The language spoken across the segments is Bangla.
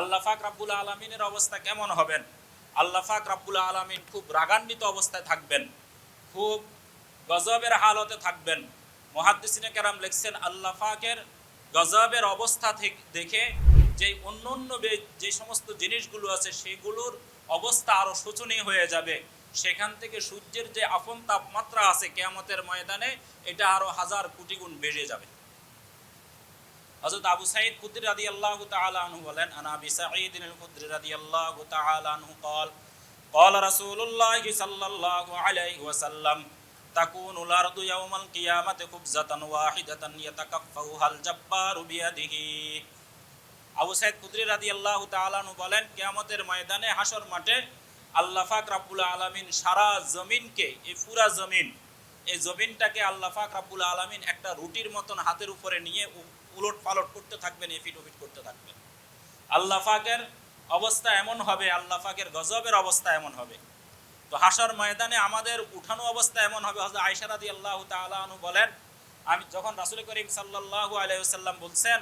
আল্লাহ ফাক রাব্বুল আলমিনের অবস্থা কেমন হবেন? আল্লাহ ফাক রাব্বুল আলমিন খুব রাগান্বিত অবস্থায় থাকবেন। খুব গজবের হালতে থাকবেন। মহাদ্দিসিনে কেরাম লিখছেন, আল্লাহ ফাকের গজবের অবস্থা থেকে, দেখে যে অন্য অন্য যে সমস্ত জিনিসগুলো আছে সেগুলোর অবস্থা আরও শোচনীয় হয়ে যাবে। সেখান থেকে সূর্যের যে আপন তাপমাত্রা আছে কেয়ামতের ময়দানে, এটা আরও হাজার কোটি গুণ বেড়ে যাবে। হযরত আবু সাঈদ খুদরি রাদিয়াল্লাহু তাআলা আনহু বলেন আনা আবি সাঈদ আল খুদরি রাদিয়াল্লাহু তাআলা আনহু قال قال رسول الله صلى الله عليه وسلم تكون الأرض يوم القيامة خبزة واحدة يتكفوها الجبار بيده আবু সাইদ কুদরি রাদি আল্লাহ তালানু বলেন কেয়ামতের ময়দানে হাসর মাঠে আল্লাহ পাক রাব্বুল আলামিন সারা জমিনকে এই পুরা জমিন এই জমিনটাকে আল্লাহ পাক রাব্বুল আলামিন একটা রুটির মতন হাতের উপরে নিয়ে উলট পালট করতে থাকবেন, এফিট ওফিট করতে থাকবেন। আল্লাহ পাকের অবস্থা এমন হবে, আল্লাহ পাকের গজবের অবস্থা এমন হবে। তো হাসর ময়দানে আমাদের উঠানো অবস্থা এমন হবে, হযরত আয়েশা রাদিয়াল্লাহু তাআলা আনহু বলেন, আমি যখন রাসূল করিম সাল্লাল্লাহু আলাইহি ওয়াসাল্লাম বলছেন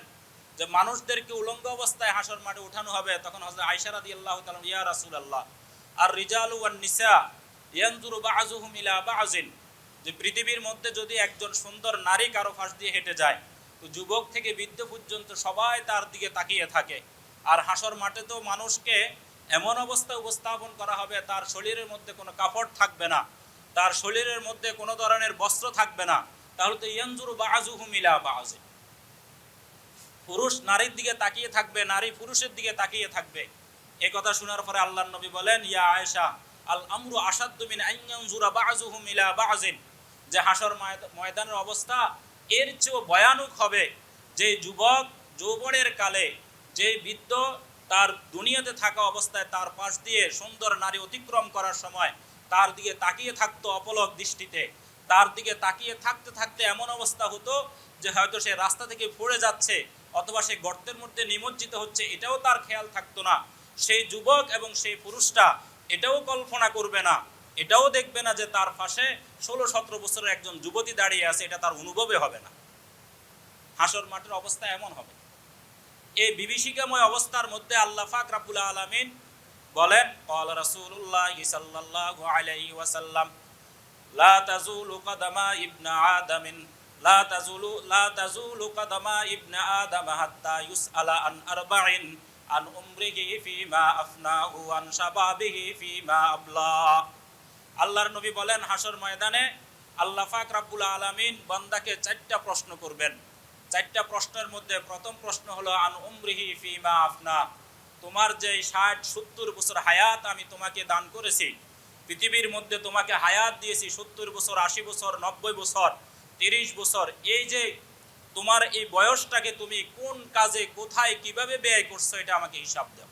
যে মানুষদেরকে উলঙ্গ অবস্থায় হাসর মাঠে উঠানো হবে, তখন হযরত আয়েশা রাদিয়াল্লাহু তাআলা ইয়া রাসূলুল্লাহ আর রিজালু ওয়ান নিসা ইয়ানজুরু বা'যুহুম ইলা বা'যিন। যে পৃথিবীর মধ্যে যদি একজন সুন্দর নারী কারও পাশ দিয়ে হেঁটে যায়, তো যুবক থেকে বৃদ্ধ পর্যন্ত সবাই তার দিকে তাকিয়ে থাকে। আর হাসর মাঠে তো মানুষকে এমন অবস্থায় উপস্থাপন করা হবে, তার শরীরের মধ্যে কোনো কাপড় থাকবে না, তার শরীরের মধ্যে কোনো ধরনের বস্ত্র থাকবে না। তাহলে তো ইয়ানজুরু বা'যুহুম ইলা বা'যিন পুরুষ নারীর দিকে তাকিয়ে থাকবে, নারী পুরুষের দিকে তাকিয়ে থাকবে। এই কথা শোনার পরে আল্লাহ নবী বলেন, ইয়া আয়েশা, আল আমরু আসাদ্দু মিন আইয়ানজুরা মিলা ইলা বা'যিন। যে হাসর ময়দ- ময়দানের অবস্থা, এর চেয়েও ভয়ানক হবে যে যুবক যৌবনের কালে যে বৃদ্ধ তার দুনিয়াতে থাকা অবস্থায় তার পাশ দিয়ে সুন্দর নারী অতিক্রম করার সময় তার দিকে তাকিয়ে থাকতো অপলক দৃষ্টিতে। তার দিকে তাকিয়ে থাকতে থাকতে এমন অবস্থা হতো যে হয়তো সে রাস্তা থেকে পড়ে যাচ্ছে অথবা সে গর্তের মধ্যে নিমজ্জিত হচ্ছে, এটাও তার খেয়াল থাকতো না। সেই যুবক এবং সেই পুরুষটা এটাও কল্পনা করবে না। এটাও দেখবে না যে তার পাশে ষোলো, সতেরো বছরের একজন যুবতী দাঁড়িয়ে আছে, এটা তার অনুভবে হবে না। হাসর মাঠের অবস্থা এমন হবে। এই বিভীষিকাময় অবস্থার মধ্যে আল্লাহ ফাক রাবুল আলমিন বলেন কল ওয়াসাল্লাম, লা তাজুলু কদামা ইবনা আদামিন, লা তাজুলু লা তাজুলু ইবনা আদাম হাত্তা ইউসআলা আন আরবাইন আন উমরিহি ফিমা আফনাহু, আন শাবাবিহি ফিমা আবলা। আল্লাহর নবী বলেন হাসর ময়দানে আল্লাহ পাক রাব্বুল আলামিন বান্দাকে চারটা প্রশ্ন করবেন। চারটা প্রশ্নের মধ্যে প্রথম প্রশ্ন হলো, আন উমরিহি ফিমা আফনা? তোমার যে ষাট, সত্তর বছর হায়াত আমি তোমাকে দান করেছি, পৃথিবীর মধ্যে তোমাকে হায়াত দিয়েছি সত্তর বছর, আশি বছর, নব্বই বছর, তিরিশ বছর, এই যে তোমার এই বয়সটাকে তুমি কোন কাজে, কোথায়, কীভাবে ব্যয় করছ, এটা আমাকে হিসাব দাও।